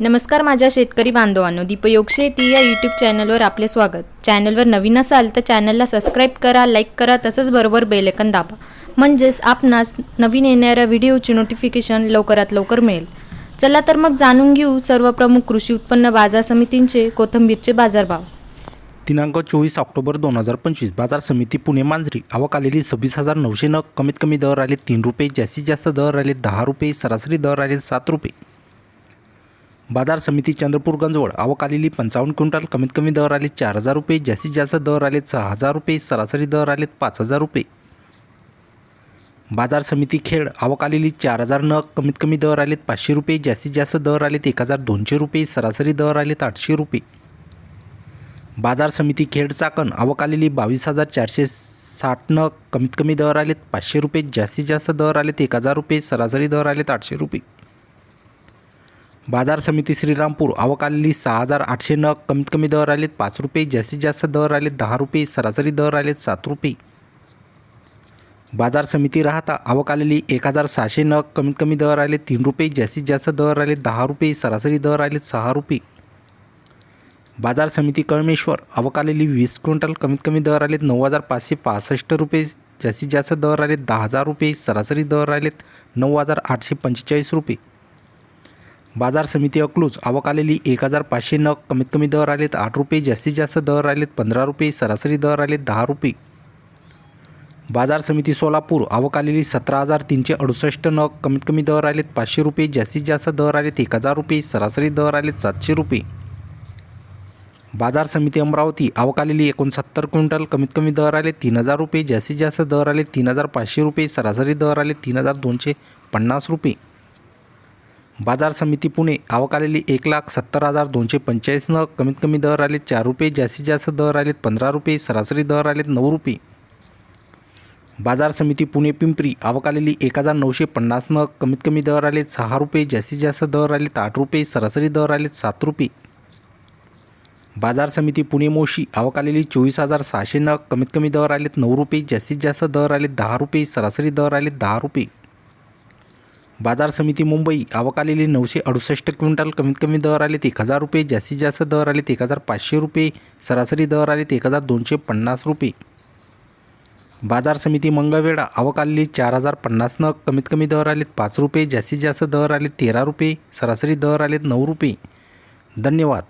नमस्कार माझ्या शेतकरी बांधवांनो दीपयोग शेती या यूट्यूब चॅनलवर आपले स्वागत. चॅनलवर नवीन असाल तर चॅनलला सबस्क्राईब करा लाईक करा तसंच बरोबर बेलेकन दाबा. म्हणजेच आपणास नवीन येणाऱ्या व्हिडिओची नोटिफिकेशन लवकरात लवकर मिळेल. चला तर मग जाणून घेऊ सर्व प्रमुख कृषी उत्पन्न बाजार समितींचे कोथंबीरचे बाजारभाव. दिनांक चोवीस ऑक्टोबर दोन हजार पंचवीस बाजार समिती पुणे मांजरी आवक आलेली सव्वीस हजार नऊशे नग कमीत कमी दर आले तीन रुपये जास्तीत जास्त दर आले दहा रुपये सरासरी दर आले सात रुपये. बाजार समिती चंद्रपूर गंजवळ आवक आलेली पंचावन्न क्विंटल कमीत कमी दर आले चार हजार रुपये जास्तीत जास्त दर आले सहा हजार रुपये सरासरी दर आले पाच हजार रुपये. बाजार समिती खेड आवक आलेली चार हजार नग कमीत कमी दर आलेत पाचशे रुपये जास्तीत जास्त दर आलेत एक हजार दोनशे रुपये सरासरी दर आलेत आठशे रुपये. बाजार समिती खेड चाकण आवक आलेली बावीस हजार चारशे साठ नग कमीत कमी दर आलेत पाचशे रुपये जास्तीत जास्त दर आलेत एक हजार रुपये सरासरी दर आलेत आठशे रुपये. बाजार समिती श्रीरामपूर आवक आलेली सहा हजार आठशे नग कमीत कमी दर आलेत पाच रुपये जास्तीत जास्त दर आलेत दहा रुपये सरासरी दर आलेत सात रुपये. बाजार समिती राहता आवक आलेली एक हजार सहाशे नग कमीत कमी दर आले तीन रुपये जास्तीत जास्त दर आले दहा रुपये सरासरी दर आले सहा रुपये. बाजार समिती कळमेश्वर आवक आलेली वीस क्विंटल कमीत कमी दर आलेत नऊ हजार पाचशे पासष्ट रुपये जास्तीत जास्त दर आले दहा हजार रुपये सरासरी दर आलेत नऊ हजार आठशे पंचेचाळीस रुपये. बाजार समिती अकलूज. आवक आलेली एक हजार पाचशे नग. कमीत कमी दर आलेत आठ रुपये जास्तीत जास्त दर आलेत पंधरा रुपये सरासरी दर आलेत दहा रुपये. बाजार समिती सोलापूर. आवक आलेली सतरा हजार तीनशे अडुसष्ट नग. कमीत कमी दर आलेत पाचशे रुपये जास्तीत जास्त दर आलेत एक हजार रुपये सरासरी दर आलेत सातशे रुपये. बाजार समिती अमरावती. आवक आलेली एकोणसत्तर क्विंटल. कमीत कमी दर आले तीन हजार रुपये जास्तीत जास्त दर आले तीन हजार पाचशे रुपये सरासरी दर आले तीन हजार दोनशे पन्नास रुपये. बाजार समिती पुणे आवक आलेली एक लाख सत्तर हजार दोनशे पंचेचाळीस नग कमीत कमी दर आले चार रुपये जास्तीत जास्त दर आलेत पंधरा रुपये सरासरी दर आलेत नऊ रुपये. बाजार समिती पुणे पिंपरी आवक आलेली एक हजार नऊशे पन्नास नग कमीत कमी दर आलेत सहा रुपये जास्तीत जास्त दर आलेत आठ रुपये सरासरी दर आलेत सात रुपये. बाजार समिती पुणे मोशी आवक आलेली चोवीस हजार सहाशे नग कमीत कमी दर आलेत नऊ रुपये जास्तीत जास्त दर आलेत दहा रुपये सरासरी दर आलेत दहा रुपये. बाजार समिती मुंबई आवक आलेली नऊशे अडुसष्ट क्विंटल कमीत कमी दर आलेत एक हजार रुपये जास्तीत जास्त दर आलेत एक हजार पाचशे रुपये सरासरी दर आलेत एक हजार दोनशे पन्नास रुपये. बाजार समिती मंगळवेढा आवक आलेली चार हजार पन्नास नग कमीत कमी दर आलेत पाच रुपये जास्तीत जास्त दर आलेत तेरा रुपये सरासरी दर आलेत नऊ रुपये. धन्यवाद.